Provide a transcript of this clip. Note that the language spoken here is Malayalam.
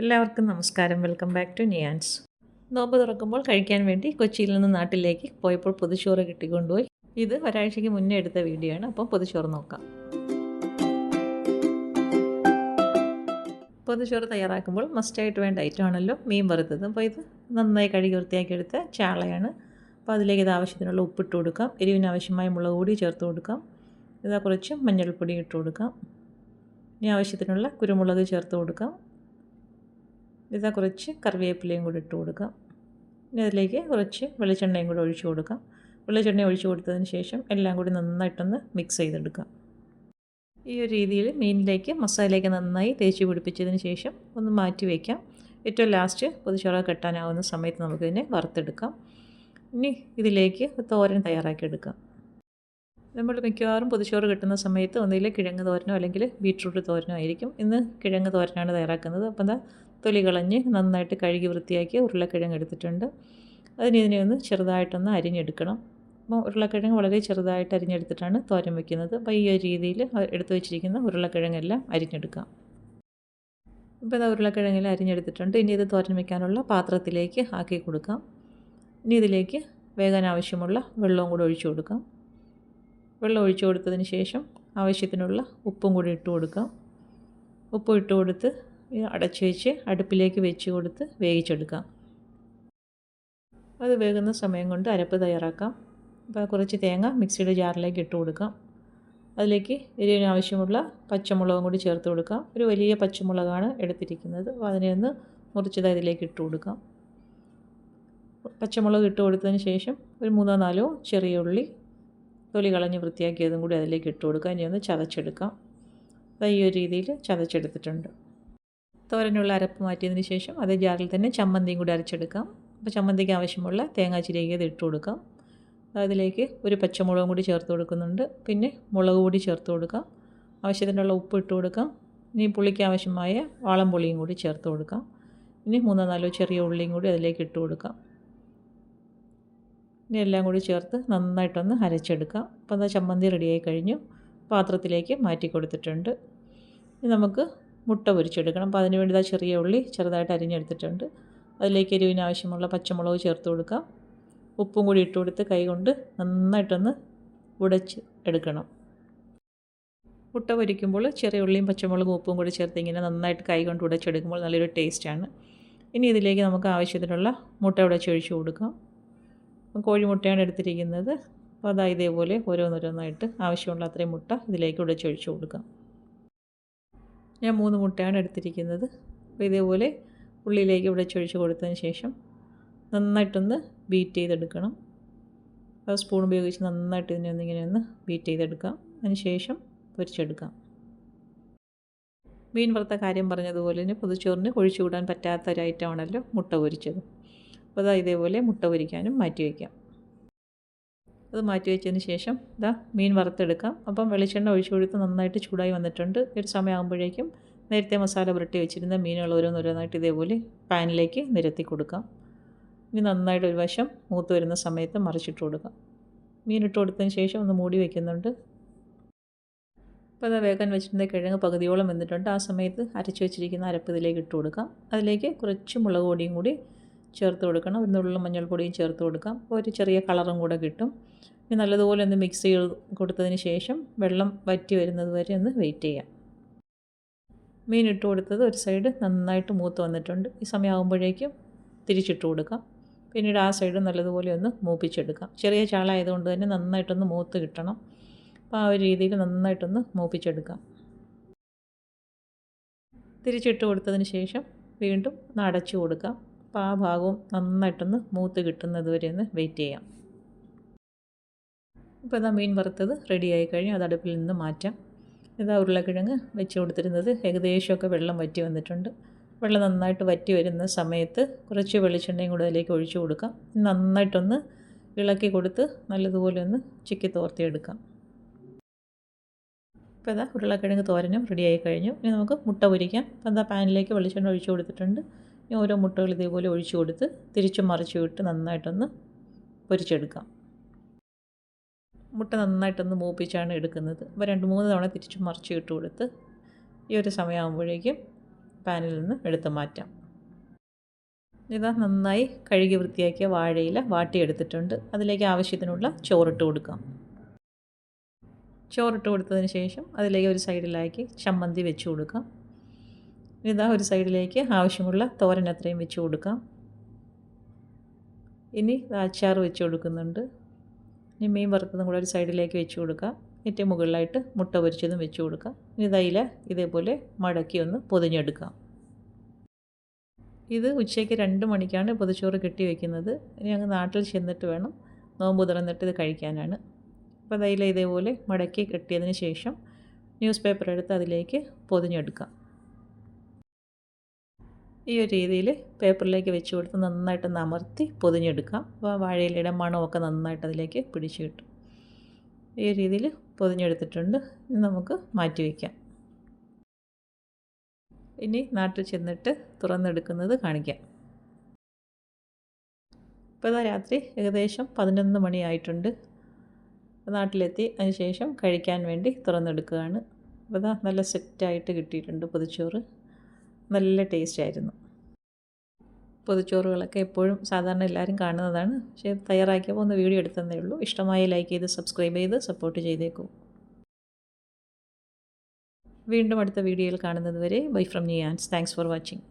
എല്ലാവർക്കും നമസ്കാരം. വെൽക്കം ബാക്ക് ടു നിയാൻസ് നോമ്പ് തുറക്കുമ്പോൾ കഴിക്കാൻ വേണ്ടി കൊച്ചിയിൽ നിന്ന് നാട്ടിലേക്ക് പോയപ്പോൾ പൊതിച്ചോറ് കിട്ടിക്കൊണ്ടുപോയി. ഇത് ഒരാഴ്ചയ്ക്ക് മുന്നേ എടുത്ത വീഡിയോ ആണ്. അപ്പം പൊതിച്ചോറ് നോക്കാം. പൊതിച്ചോറ് തയ്യാറാക്കുമ്പോൾ മസ്റ്റായിട്ട് വേണ്ട ഐറ്റം ആണല്ലോ. മീൻ വറുത്തത്. അപ്പോൾ ഇത് നന്നായി കഴുകി വൃത്തിയാക്കി എടുത്ത ചാളയാണ്. അപ്പോൾ അതിലേക്ക് ഇത് ആവശ്യത്തിനുള്ള ഉപ്പിട്ട് കൊടുക്കാം. എരിവിന് ആവശ്യമായ മുളക് പൊടി ചേർത്ത് കൊടുക്കാം. ഇതാ കുറച്ച് മഞ്ഞൾപ്പൊടി ഇട്ട് കൊടുക്കാം. ഇനി ആവശ്യത്തിനുള്ള കുരുമുളക് ചേർത്ത് കൊടുക്കാം. ഇതാ കുറച്ച് കറിവേപ്പിലയും കൂടി ഇട്ട് കൊടുക്കാം. ഇനി അതിലേക്ക് കുറച്ച് വെളിച്ചെണ്ണയും കൂടി ഒഴിച്ച് കൊടുക്കാം. വെളിച്ചെണ്ണ ഒഴിച്ച് കൊടുത്തതിന് ശേഷം എല്ലാം കൂടി നന്നായിട്ടൊന്ന് മിക്സ് ചെയ്തെടുക്കാം. ഈ ഒരു രീതിയിൽ മീനിലേക്ക് മസാലയൊക്കെ നന്നായി തേച്ച് പിടിപ്പിച്ചതിന് ശേഷം ഒന്ന് മാറ്റി വയ്ക്കാം ഏറ്റവും ലാസ്റ്റ് പൊതിച്ചോറ കെട്ടാനാവുന്ന സമയത്ത് നമുക്കിതിനെ വറുത്തെടുക്കാം. ഇനി ഇതിലേക്ക് തോരൻ തയ്യാറാക്കിയെടുക്കാം. നമ്മൾ മിക്കവാറും പൊതിച്ചോറ് കിട്ടുന്ന സമയത്ത് ഒന്നുകിൽ കിഴങ്ങ് തോരനോ അല്ലെങ്കിൽ ബീട്രൂട്ട് തോരനോ ആയിരിക്കും. ഇന്ന് കിഴങ്ങ് തോരനാണ് തയ്യാറാക്കുന്നത്. അപ്പോൾ എന്താ തൊലി കളഞ്ഞ് നന്നായിട്ട് കഴുകി വൃത്തിയാക്കി ഉരുളക്കിഴങ്ങ് എടുത്തിട്ടുണ്ട്. അതിന് ഇതിനെ ഒന്ന് ചെറുതായിട്ടൊന്ന് അരിഞ്ഞെടുക്കണം. അപ്പോൾ ഉരുളക്കിഴങ്ങ് വളരെ ചെറുതായിട്ട് അരിഞ്ഞെടുത്തിട്ടാണ് തോരൻ വയ്ക്കുന്നത് അപ്പോൾ ഈ ഒരു രീതിയിൽ എടുത്തു വെച്ചിരിക്കുന്ന ഉരുളക്കിഴങ്ങെല്ലാം അരിഞ്ഞെടുക്കാം. ഇപ്പോൾ ഇതാ ഉരുളക്കിഴങ്ങെല്ലാം അരിഞ്ഞെടുത്തിട്ടുണ്ട്. ഇനി ഇത് തോരൻ വയ്ക്കാനുള്ള പാത്രത്തിലേക്ക് ആക്കി കൊടുക്കാം. ഇനി ഇതിലേക്ക് വേകാൻ ആവശ്യമുള്ള വെള്ളവും കൂടി ഒഴിച്ചു കൊടുക്കാം. വെള്ളം ഒഴിച്ചു കൊടുത്തതിന് ശേഷം ആവശ്യത്തിനുള്ള ഉപ്പും കൂടി ഇട്ട് കൊടുക്കാം. ഉപ്പ് ഇട്ട് കൊടുത്ത് അടച്ചു വെച്ച് അടുപ്പിലേക്ക് വെച്ച് കൊടുത്ത് വേവിച്ചെടുക്കാം. അത് വേകുന്ന സമയം കൊണ്ട് അരപ്പ് തയ്യാറാക്കാം. അപ്പോൾ കുറച്ച് തേങ്ങ മിക്സിയുടെ ജാറിലേക്ക് ഇട്ട് കൊടുക്കാം. അതിലേക്ക് എരിവിന് ആവശ്യമുള്ള പച്ചമുളകും കൂടി ചേർത്ത് കൊടുക്കാം. ഒരു വലിയ പച്ചമുളകാണ് എടുത്തിരിക്കുന്നത്. അപ്പോൾ അതിനെ ഒന്ന് മുറിച്ചത് അതിലേക്ക് ഇട്ട് കൊടുക്കാം. പച്ചമുളക് ഇട്ട് കൊടുത്തതിന് ശേഷം ഒരു മൂന്നോ നാലോ ചെറിയ ഉള്ളി തൊലി കളഞ്ഞ് വൃത്തിയാക്കിയതും കൂടി അതിലേക്ക് ഇട്ട് കൊടുക്കാം. ഇനി ഒന്ന് ചതച്ചെടുക്കാം. ഈ ഒരു രീതിയിൽ ചതച്ചെടുത്തിട്ടുണ്ട്. തോരനുള്ള അരപ്പ് മാറ്റിയതിന് ശേഷം അതേ ജാറിൽ തന്നെ ചമ്മന്തിയും കൂടി അരച്ചെടുക്കാം. അപ്പോൾ ചമ്മന്തിക്ക് ആവശ്യമുള്ള തേങ്ങാ ചിരകിയത് ഇട്ട് കൊടുക്കാം. അതിലേക്ക് ഒരു പച്ചമുളകും കൂടി ചേർത്ത് കൊടുക്കുന്നുണ്ട്. പിന്നെ മുളക് പൊടി ചേർത്ത് കൊടുക്കാം. ആവശ്യത്തിനുള്ള ഉപ്പ് ഇട്ട് കൊടുക്കാം. ഇനി പുളിക്ക് ആവശ്യമായ വാളം പുളിയും കൂടി ചേർത്ത് കൊടുക്കാം. ഇനി മൂന്നോ നാലോ ചെറിയ ഉള്ളിയും കൂടി അതിലേക്ക് ഇട്ട് കൊടുക്കാം. ഇനി എല്ലാം കൂടി ചേർത്ത് നന്നായിട്ടൊന്ന് അരച്ചെടുക്കാം. അപ്പോൾ എന്നാൽ ചമ്മന്തി റെഡിയായി കഴിഞ്ഞു. പാത്രത്തിലേക്ക് മാറ്റി കൊടുത്തിട്ടുണ്ട്. ഇനി നമുക്ക് മുട്ട പൊരിച്ചെടുക്കണം. അപ്പോൾ അതിന് വേണ്ടി ചെറിയ ഉള്ളി ചെറുതായിട്ട് അരിഞ്ഞെടുത്തിട്ടുണ്ട്. അതിലേക്ക് എരിവിന് ആവശ്യമുള്ള പച്ചമുളക് ചേർത്ത് കൊടുക്കാം. ഉപ്പും കൂടി ഇട്ട് കൊടുത്ത് കൈ കൊണ്ട് നന്നായിട്ടൊന്ന് ഉടച്ച് എടുക്കണം. മുട്ട പൊരിക്കുമ്പോൾ ചെറിയ ഉള്ളിയും പച്ചമുളകും ഉപ്പും കൂടി ചേർത്ത് ഇങ്ങനെ നന്നായിട്ട് കൈ കൊണ്ട് ഉടച്ചെടുക്കുമ്പോൾ നല്ലൊരു ടേസ്റ്റാണ്. ഇനി ഇതിലേക്ക് നമുക്ക് ആവശ്യത്തിനുള്ള മുട്ട ഉടച്ചൊഴിച്ച് കൊടുക്കാം. കോഴിമുട്ടയാണ് എടുത്തിരിക്കുന്നത്. അപ്പോൾ അതാ ഇതേപോലെ ഓരോന്നോരോന്നായിട്ട് ആവശ്യമുള്ള അത്രയും മുട്ട ഇതിലേക്ക് ഉടച്ചൊഴിച്ച് കൊടുക്കാം. ഞാൻ മൂന്ന് മുട്ടയാണ് എടുത്തിരിക്കുന്നത്. അപ്പോൾ ഇതേപോലെ ഉള്ളിലേക്ക് ചൊഴിച്ച് കൊടുത്തതിന് ശേഷം നന്നായിട്ടൊന്ന് ബീറ്റ് ചെയ്തെടുക്കണം. അപ്പോൾ സ്പൂൺ ഉപയോഗിച്ച് നന്നായിട്ട് ഇതിനെ ഒന്ന് ഇങ്ങനെ ഒന്ന് ബീറ്റ് ചെയ്തെടുക്കാം. അതിന് ശേഷം പൊരിച്ചെടുക്കാം. മീൻ വറുത്ത കാര്യം പറഞ്ഞതുപോലെ തന്നെ പൊതിച്ചോറിന് ഒഴിച്ചു വിടാൻ പറ്റാത്ത ഒരു ഐറ്റമാണല്ലോ മുട്ട പൊരിച്ചത്. അപ്പോൾ അതാ ഇതേപോലെ മുട്ട പൊരിക്കാനും മാറ്റി വയ്ക്കാം. അത് മാറ്റി വെച്ചതിന് ശേഷം ഇതാ മീൻ വറുത്തെടുക്കാം. അപ്പം വെളിച്ചെണ്ണ ഒഴിച്ചു കൊടുത്ത് നന്നായിട്ട് ചൂടായി വന്നിട്ടുണ്ട്. ഒരു സമയമാകുമ്പോഴേക്കും നേരത്തെ മസാല പുരട്ടി വെച്ചിരുന്ന മീനുകൾ ഓരോന്നോരോന്നായിട്ട് ഇതേപോലെ പാനിലേക്ക് നിരത്തി കൊടുക്കാം. ഇനി നന്നായിട്ട് ഒരു വശം മൂത്ത് വരുന്ന സമയത്ത് മറിച്ചിട്ട് കൊടുക്കാം. മീനിട്ട് കൊടുത്തതിന് ശേഷം ഒന്ന് മൂടി വയ്ക്കുന്നുണ്ട് അപ്പോൾ അത് വേഗം വെച്ചിരുന്ന കിഴങ്ങ് പകുതിയോളം വന്നിട്ടുണ്ട്. ആ സമയത്ത് അരച്ച് വെച്ചിരിക്കുന്ന അരപ്പ് ഇതിലേക്ക് ഇട്ട് കൊടുക്കാം. അതിലേക്ക് കുറച്ച് മുളക് പൊടിയും കൂടി ചേർത്ത് കൊടുക്കണം. ഒരു നുള്ളും മഞ്ഞൾപ്പൊടിയും ചേർത്ത് കൊടുക്കാം. ഒരു ചെറിയ കളറും കൂടെ കിട്ടും. ഇനി നല്ലതുപോലെ ഒന്ന് മിക്സ് ചെയ്ത് കൊടുത്തതിന് ശേഷം വെള്ളം വറ്റി വരുന്നത് വരെ ഒന്ന് വെയിറ്റ് ചെയ്യാം. മീൻ ഇട്ട് കൊടുത്തത് ഒരു സൈഡ് നന്നായിട്ട് മൂത്ത് വന്നിട്ടുണ്ട്. ഈ സമയമാകുമ്പോഴേക്കും തിരിച്ചിട്ട് കൊടുക്കാം. പിന്നീട് ആ സൈഡ് നല്ലതുപോലെ ഒന്ന് മൂപ്പിച്ചെടുക്കാം. ചെറിയ ചാളായതുകൊണ്ട് തന്നെ നന്നായിട്ടൊന്ന് മൂത്ത് കിട്ടണം. അപ്പോൾ ആ ഒരു രീതിയിൽ നന്നായിട്ടൊന്ന് മൂപ്പിച്ചെടുക്കാം. തിരിച്ചിട്ട് കൊടുത്തതിന് ശേഷം വീണ്ടും ഒന്ന് അടച്ചു കൊടുക്കാം. അപ്പോൾ ആ ഭാഗവും നന്നായിട്ടൊന്ന് മൂത്ത് കിട്ടുന്നത് വരെ ഒന്ന് വെയിറ്റ് ചെയ്യാം. ഇപ്പോൾ ഇതാ മീൻ വറുത്തത് റെഡിയായി കഴിഞ്ഞു. അത് അടുപ്പിൽ നിന്ന് മാറ്റാം. ഇതാ ഉരുളക്കിഴങ്ങ് വെച്ച് കൊടുത്തിരുന്നത്. ഏകദേശമൊക്കെ വെള്ളം വറ്റി വന്നിട്ടുണ്ട്. വെള്ളം നന്നായിട്ട് വറ്റി വരുന്ന സമയത്ത് കുറച്ച് വെളിച്ചെണ്ണയും കൂടെ അതിലേക്ക് ഒഴിച്ചു കൊടുക്കാം. നന്നായിട്ടൊന്ന് ഇളക്കി കൊടുത്ത് നല്ലതുപോലെ ഒന്ന് ചിക്കി തോർത്തിയെടുക്കാം. ഇപ്പോൾ ഇതാ ഉരുളക്കിഴങ്ങ് തോരനും റെഡിയായി കഴിഞ്ഞു. ഇനി നമുക്ക് മുട്ട പൊരിക്കാം. അപ്പോൾ എന്താ പാനിലേക്ക് വെളിച്ചെണ്ണ ഒഴിച്ചു കൊടുത്തിട്ടുണ്ട്. ഇനി ഓരോ മുട്ടകൾ ഇതേപോലെ ഒഴിച്ചു കൊടുത്ത് തിരിച്ചും മറിച്ചു വിട്ട് നന്നായിട്ടൊന്ന് പൊരിച്ചെടുക്കാം. മുട്ട നന്നായിട്ടൊന്ന് മൂപ്പിച്ചാണ് എടുക്കുന്നത്. അപ്പോൾ രണ്ട് മൂന്ന് തവണ തിരിച്ചും മറിച്ച് ഇട്ട് കൊടുത്ത് ഈ ഒരു സമയമാകുമ്പോഴേക്കും പാനിൽ നിന്ന് എടുത്ത് മാറ്റാം. ഇതാ നന്നായി കഴുകി വൃത്തിയാക്കിയ വാഴയില വാട്ടിയെടുത്തിട്ടുണ്ട് അതിലേക്ക് ആവശ്യത്തിനുള്ള ചോറിട്ട് കൊടുക്കാം. ചോറിട്ട് കൊടുത്തതിന് ശേഷം അതിലേക്ക് ഒരു സൈഡിലാക്കി ചമ്മന്തി വെച്ച് കൊടുക്കാം. ഇതാ ഒരു സൈഡിലേക്ക് ആവശ്യമുള്ള തോരൻ അത്രയും വെച്ച് കൊടുക്കാം. ഇനി അച്ചാർ വെച്ച് കൊടുക്കുന്നുണ്ട്. ഇനി മീൻ വറുത്തതും കൂടെ ഒരു സൈഡിലേക്ക് വെച്ച് കൊടുക്കാം. ഏറ്റവും മുകളിലായിട്ട് മുട്ട പൊരിച്ചതും വെച്ച് കൊടുക്കാം. ഇനി തൈല ഇതേപോലെ മടക്കി ഒന്ന് പൊതിഞ്ഞെടുക്കാം. ഇത് ഉച്ചയ്ക്ക് രണ്ട് മണിക്കാണ് പൊതിച്ചോറ് കെട്ടി വയ്ക്കുന്നത് ഇനി അങ്ങ് നാട്ടിൽ ചെന്നിട്ട് വേണം നോമ്പ് തുറന്നിട്ട് ഇത് കഴിക്കാനാണ്. അപ്പോൾ തൈല ഇതേപോലെ മടക്കി കെട്ടിയതിന് ശേഷം ന്യൂസ് പേപ്പർ എടുത്ത് അതിലേക്ക് പൊതിഞ്ഞെടുക്കാം. ഈ ഒരു രീതിയിൽ പേപ്പറിലേക്ക് വെച്ച് കൊടുത്ത് നന്നായിട്ടൊന്ന് അമർത്തി പൊതിഞ്ഞെടുക്കാം. അപ്പോൾ വാഴയിലയുടെ മണമൊക്കെ നന്നായിട്ട് അതിലേക്ക് പിടിച്ചു കിട്ടും. ഈ രീതിയിൽ പൊതിഞ്ഞെടുത്തിട്ടുണ്ട്. ഇനി നമുക്ക് മാറ്റി വയ്ക്കാം ഇനി നാട്ടിൽ ചെന്നിട്ട് തുറന്നെടുക്കുന്നത് കാണിക്കാം. ഇപ്പോൾ ഇതാ രാത്രി ഏകദേശം പതിനൊന്ന് മണിയായിട്ടുണ്ട് നാട്ടിലെത്തി അതിനുശേഷം കഴിക്കാൻ വേണ്ടി തുറന്നെടുക്കുകയാണ്. അപ്പോൾ ഇതാ നല്ല സെറ്റായിട്ട് കിട്ടിയിട്ടുണ്ട് പൊതിച്ചോറ്. നല്ല ടേസ്റ്റ് ആയിരുന്നു. പൊതിച്ചോറുകളൊക്കെ എപ്പോഴും സാധാരണ എല്ലാവരും കാണുന്നതാണ്. പക്ഷേ തയ്യാറാക്കിയപ്പോൾ ഒന്ന് വീഡിയോ എടുത്തതേ ഉള്ളൂ. ഇഷ്ടമായി ലൈക്ക് ചെയ്ത് സബ്സ്ക്രൈബ് ചെയ്ത് സപ്പോർട്ട് ചെയ്തേക്കൂ. വീണ്ടും അടുത്ത വീഡിയോയിൽ കാണുന്നത് വരെ ബൈ ഫ്രം നിയാൻസ് താങ്ക്സ് ഫോർ വാച്ചിങ്